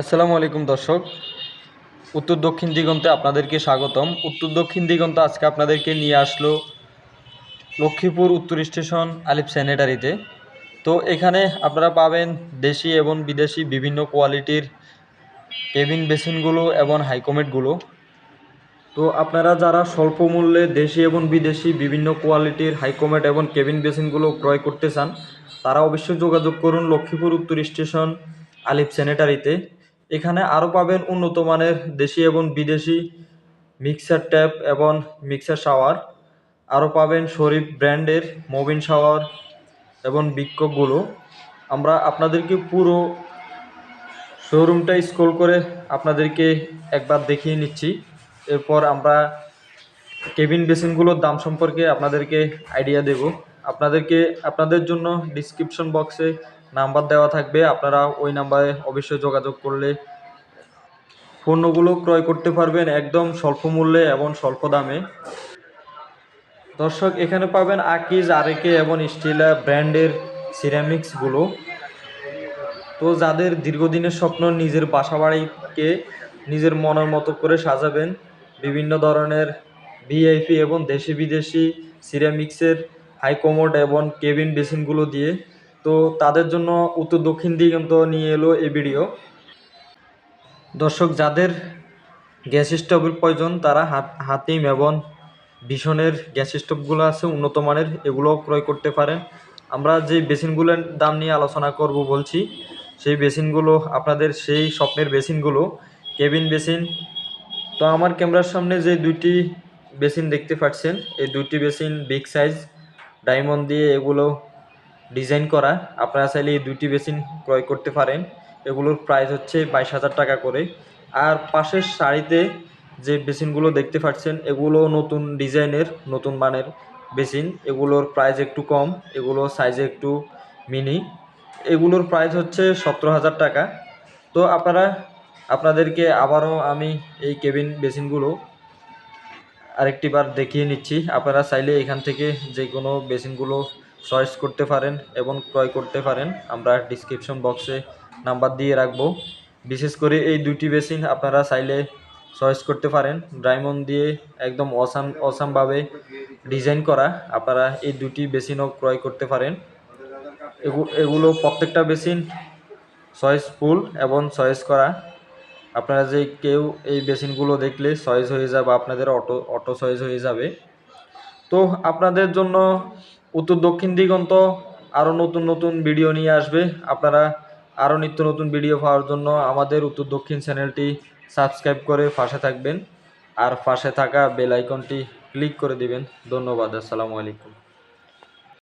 আসসালামু আলাইকুম দর্শক। উত্তর দক্ষিণ দিগন্তে আপনাদেরকে স্বাগতম। উত্তর দক্ষিণ দিগন্ত আজকে আপনাদেরকে নিয়ে আসলো লক্ষ্মীপুর উত্তর স্টেশন আলিফ স্যানিটারিতে। তো এখানে আপনারা পাবেন দেশি এবং বিদেশি বিভিন্ন কোয়ালিটির কেবিন বেসিনগুলো এবং হাইকমেটগুলো। তো আপনারা যারা স্বল্প মূল্যে দেশি এবং বিদেশি বিভিন্ন কোয়ালিটির হাইকমেট এবং কেবিন বেসিনগুলো ক্রয় করতে চান, তারা অবশ্যই যোগাযোগ করুন লক্ষ্মীপুর উত্তর স্টেশন আলিফ স্যানিটারিতে। এখানে আরও পাবেন উন্নত মানের দেশি এবং বিদেশি মিক্সার ট্যাপ এবং মিক্সার শাওয়ার আরও পাবেন শরীফ ব্র্যান্ডের মোবিন শাওয়ার এবং বিক্ষোভগুলো। আমরা আপনাদেরকে পুরো শোরুমটা স্ক্রল করে আপনাদেরকে একবার দেখিয়ে নিচ্ছি। এরপর আমরা কেবিন বেসিনগুলোর দাম সম্পর্কে আপনাদেরকে আইডিয়া দেব। আপনাদেরকে, আপনাদের জন্য ডিসক্রিপশন বক্সে নাম্বার দেওয়া থাকবে। আপনারা ওই নাম্বারে অবশ্যই যোগাযোগ করলে পণ্যগুলো ক্রয় করতে পারবেন একদম স্বল্প মূল্যে এবং স্বল্প দামে। দর্শক, এখানে পাবেন আকিজ, আরেকে এবং স্টিলা ব্র্যান্ডের সিরামিক্সগুলো। তো যাদের দীর্ঘদিনের স্বপ্ন নিজের বাসা বাড়িকে নিজের মনের মতো করে সাজাবেন, বিভিন্ন ধরনের ভিআইপি এবং দেশি বিদেশি সিরামিক্সের হাইকমোড এবং কেবিন বেসিনগুলো দিয়ে তো তাদের জন্য উত্তর দক্ষিণ দিগন্ত নিয়ে এলো এই ভিডিও দর্শক, যাদের গ্যাস স্টোভের প্রয়োজন, তারা হাত হাতিম এবং ভীষণের গ্যাস স্টোভগুলো আছে, উন্নত মানের এগুলো ক্রয় করতে পারেন। আমরা যে বেসিনগুলোর দাম নিয়ে আলোচনা করব বলছি, সেই বেসিনগুলো, আপনাদের সেই স্বপ্নের বেসিনগুলো, কেবিন বেসিন। তো আমার ক্যামেরার সামনে যে দুইটি বেসিন দেখতে পাচ্ছেন, এই দুইটি বেসিন বিগ সাইজ ডায়মন্ড দিয়ে এগুলো ডিজাইন করা। আপনারা চাইলে এই দুইটি বেসিন ক্রয় করতে পারেন। এগুলোর প্রাইস হচ্ছে বাইশ হাজার টাকা করে। আর পাশের শাড়িতে যে বেসিনগুলো দেখতে পাচ্ছেন, এগুলো নতুন ডিজাইনের, নতুন মানের বেসিন। এগুলোর প্রাইস একটু কম, এগুলো সাইজে একটু মিনি। এগুলোর প্রাইস হচ্ছে সতেরো হাজার টাকা। তো আপনারা, আপনাদেরকে আবারও আমি এই কেবিন বেসিনগুলো আরেকটিবার দেখিয়ে নিচ্ছি। আপনারা চাইলে এখান থেকে যে কোনো বেসিনগুলো চয়েস করতে পারেন এবং ক্রয় করতে পারেন। আমরা ডিসক্রিপশন বক্সে নাম্বার দিয়ে রাখব। বিশেষ করে এই দুটি বেসিন আপনারা চাইলে চয়েস করতে পারেন। ডায়মন্ড দিয়ে একদম অসাম অসামভাবে ডিজাইন করা আপনারা এই দুটি বেসিনও ক্রয় করতে পারেন। এগুলো প্রত্যেকটা বেসিন চয়েস ফুল এবং চয়েস করা। আপনারা যে কেউ এই বেসিনগুলো দেখলে চয়েস হয়ে যাবে, আপনাদের অটো অটো চয়েস হয়ে যাবে। তো আপনাদের জন্য উত্তর দক্ষিণ দিগন্ত আরও নতুন নতুন ভিডিও নিয়ে আসবে। আপনারা আরও নিত্য নতুন ভিডিও পাওয়ার জন্য আমাদের উত্তর দক্ষিণ চ্যানেলটি সাবস্ক্রাইব করে পাশে থাকবেন। আর পাশে থাকা বেল আইকনটি ক্লিক করে দিবেন। ধন্যবাদ, আসসালামু আলাইকুম।